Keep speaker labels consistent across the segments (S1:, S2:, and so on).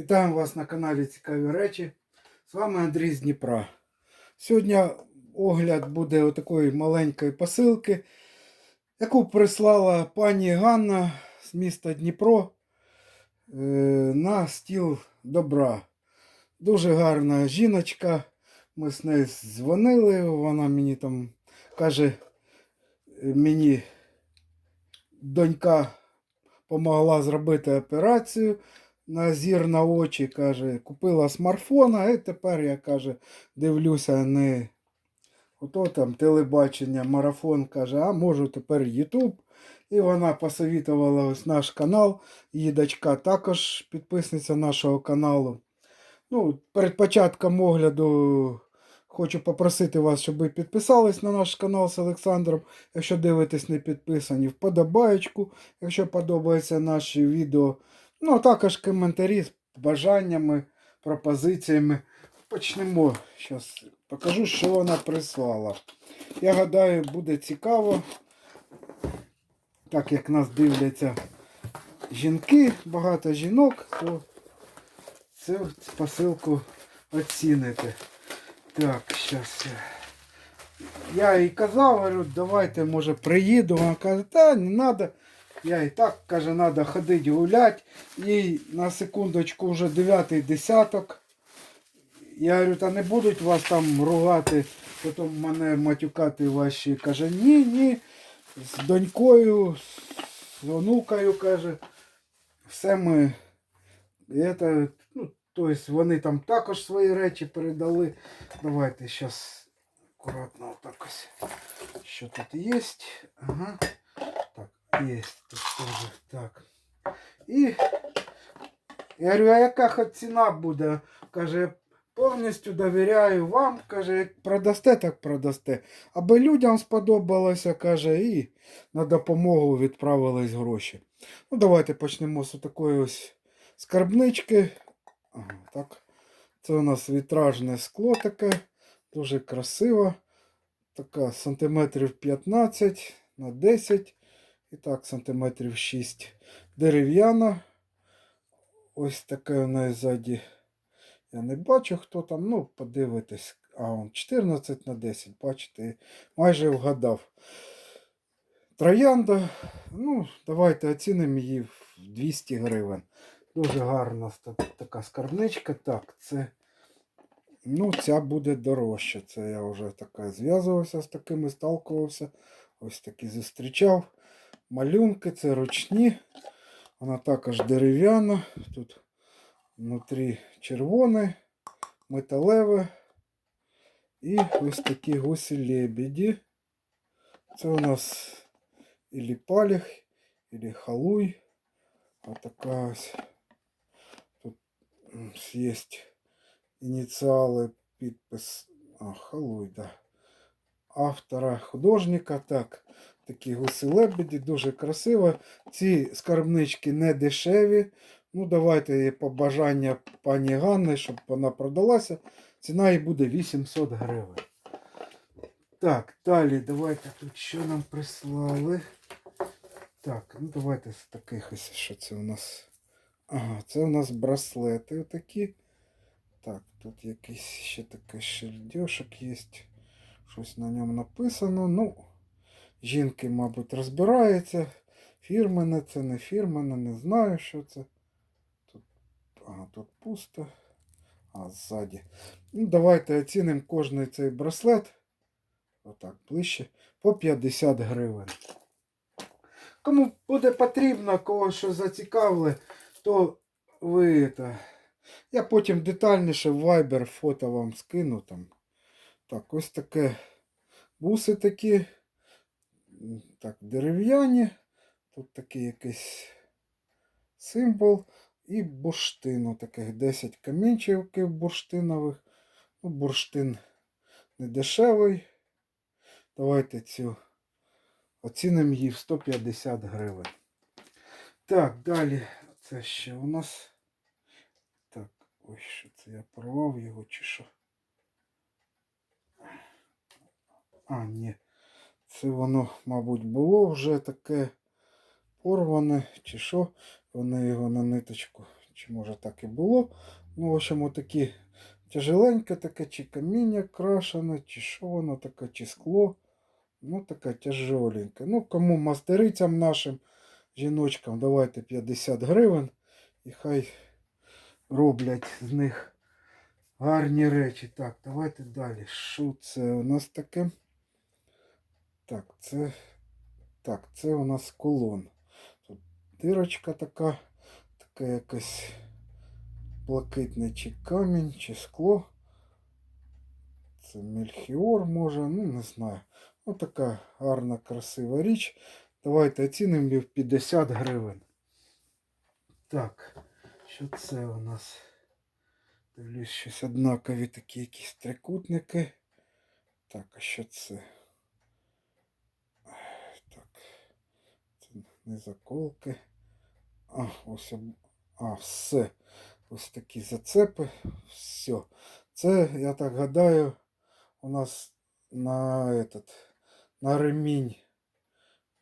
S1: Вітаємо вас на каналі Цікаві речі. З вами Андрій з Дніпра. Сьогодні огляд буде отакої маленької посилки, яку прислала пані Ганна з міста Дніпро е, на стіл добра. Дуже гарна жіночка. Ми з нею дзвонили, вона мені там каже, мені донька допомогла зробити операцію на зір на очі, каже, купила смартфона, і тепер я каже, дивлюся не ото там телебачення, марафон каже, а можу тепер Ютуб. І вона посовітувала ось наш канал. Її дочка також підписниця нашого каналу. Ну, перед початком огляду хочу попросити вас, щоб ви підписались на наш канал з Олександром. Якщо дивитесь не підписані, вподобаєчку, якщо подобаються наші відео. Ну, а також коментарі з бажаннями, пропозиціями. Почнемо. Зараз покажу, що вона прислала. Я гадаю, буде цікаво. Так як нас дивляться жінки, багато жінок, то цю посилку оціните. Так, зараз. Я їй казав, говорю, давайте, може, приїду. Вона каже, та не треба. Я і так, каже, треба ходити гуляти. Їй на секундочку вже дев'ятий десяток. Я говорю, та не будуть вас там ругати, потім мене матюкати ваші. Каже, ні, ні. З донькою, з онукою, каже, все ми. Це, ну, тобто вони там також свої речі передали. Давайте зараз акуратно отак ось. Що тут є? Ага. Є. Тут теж так. І я говорю, а яка хоч ціна буде? Каже, повністю довіряю вам. Каже, як продасте, так продасте. Аби людям сподобалося, каже, і на допомогу відправились гроші. Ну, давайте почнемо з такої ось скарбнички. Ага, так. Це у нас вітражне скло таке. Дуже красиво. Така сантиметрів 15 на 10. І так, сантиметрів 6 дерев'яна. Ось таке у неї ззаді. Я не бачу, хто там. Ну, подивитись. А, он 14 на 10, бачите, майже вгадав. Троянда. Ну, давайте оцінимо її в 200 гривень. Дуже гарна така скарбничка. Так, це. Ну, ця буде дорожча. Це я вже така зв'язувався з такими, сталкувався. Ось такі зустрічав. Малюнки, це ручні. Вона також дерев'яна. Тут внутрі червоне, металеве. І ось такі гусі лебеді. Це у нас ілі паліх, ілі халуй. Отака ось. Тут м, є ініціали, підпис. А, халуй, да. Автора художника. Так, такі гуси лебеді, дуже красиво. Ці скарбнички не дешеві. Ну, давайте побажання пані Ганни, щоб вона продалася. Ціна їй буде 800 гривень. Так, далі давайте тут що нам прислали. Так, ну давайте з таких ось, що це у нас. Ага, це у нас браслети такі. Так, тут якийсь ще такий шильдьошок є. Щось на ньому написано. Ну, жінки, мабуть, розбираються. Фірмене це не фірмене, не знаю, що це. Тут, ага, тут пусто. А, ззаді. Ну, давайте оцінимо кожний цей браслет. Отак, ближче. По 50 гривень. Кому буде потрібно, кого що зацікавили, то ви це. Я потім детальніше в Viber фото вам скину там. Так, ось таке буси такі. Так, дерев'яні. Тут такий якийсь символ. І бурштину таких 10 камінчиків бурштинових. Ну, бурштин не дешевий. Давайте цю оцінимо її в 150 гривень. Так, далі. Це ще у нас. Так, ой, що це я порвав його чи що? А, ні. Це воно, мабуть, було вже таке порване, чи що. Вони його на ниточку чи може так і було. Ну, в общем, отакі тяжеленьке таке, чи каміння крашене, чи що воно таке, чи скло. Ну, таке тяжеленьке. Ну, кому мастерицям нашим жіночкам, давайте 50 гривень. І хай роблять з них гарні речі. Так, давайте далі. Що це у нас таке? Так, це. Так, це у нас колон. Тут дирочка така, таке якесь блакитне чи камінь, чи скло. Це мельхіор може, ну не знаю. Ну така гарна, красива річ. Давайте оцінимо в 50 гривень. Так, що це у нас? Дивлюсь, щось однакові такі якісь трикутники. Так, а що це? Так. Це не заколки. А, ось. А, все. Ось такі зацепи. Все. Це, я так гадаю, у нас на этот, на ремінь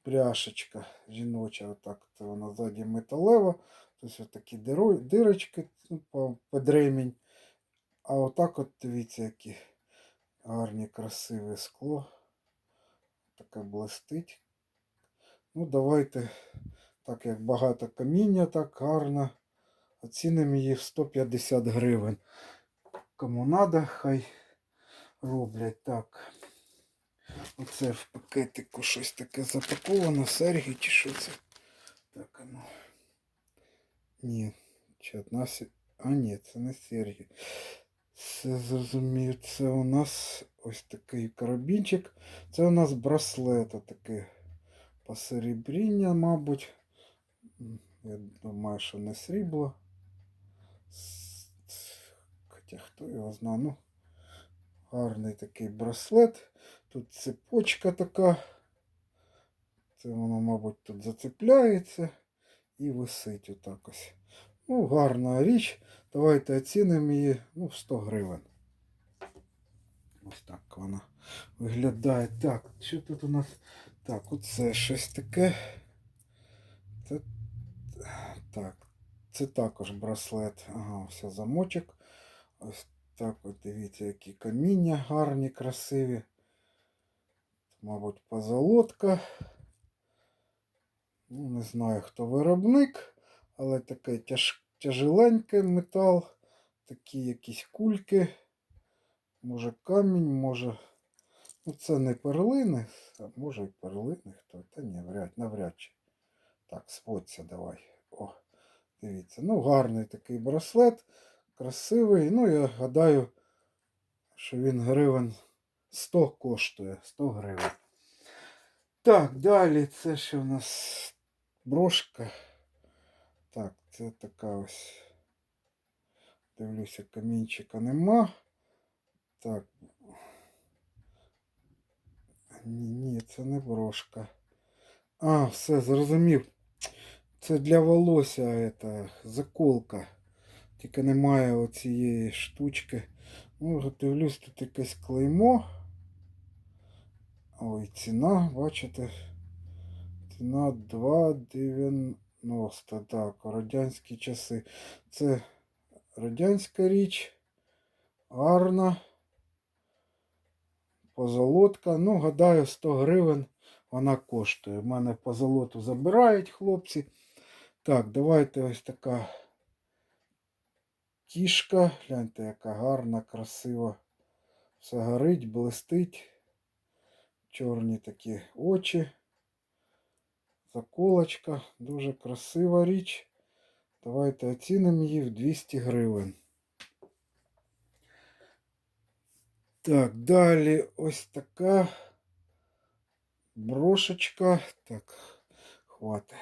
S1: пряшечка жіноча. Отак то вона ззаді металева. Тобто такі дирочки ну, під ремінь. А отак от дивіться, які гарні, красиве скло. Таке блистить. Ну, давайте, так як багато каміння, так гарно. Оцінимо її в 150 гривень. Кому надо, хай роблять так. Оце в пакетику щось таке запаковано, серги чи що це. Так, а ну. Ні, чи одна. А ні, це не серги. Це зрозумів, це у нас ось такий карабінчик. Це у нас браслет такий посеребріння, мабуть. Я думаю, що не срібло. Хоча хто його знає. Ну, гарний такий браслет. Тут цепочка така. Це воно, мабуть, тут зацепляється і висить отак ось. Ну, гарна річ. Давайте оцінимо її ну, в 100 гривень. Ось так вона виглядає. Так, що тут у нас? Так, оце щось таке. Це... Так, це також браслет. Ага, все замочок. Ось так от дивіться, які каміння гарні, красиві. Мабуть, позолотка. Ну, не знаю, хто виробник, але таке тяж... тяжеленький метал. Такі якісь кульки. Може камінь, може. Ну, це не перлини, а може і перлини хто. Та ні, вряд, навряд чи. Так, сводься давай. О, дивіться. Ну, гарний такий браслет. Красивий. Ну, я гадаю, що він гривень 100 коштує. 100 гривень. Так, далі це ще у нас брошка. Так, це така ось. Дивлюся, камінчика нема. Так. Ні, це не брошка. А, все, зрозумів. Це для волосся это, заколка. Тільки немає оцієї штучки. Ну, дивлюсь, тут якесь клеймо. Ой, ціна, бачите. Ціна 2,90. Так, радянські часи. Це радянська річ. Гарна. Позолотка. Ну, гадаю, 100 гривень вона коштує. У мене позолоту забирають хлопці. Так, давайте ось така кішка. Гляньте, яка гарна, красива. Все горить, блистить. Чорні такі очі. Заколочка. Дуже красива річ. Давайте оцінимо її в 200 гривень. Так, далі ось така брошечка. Так, хватить.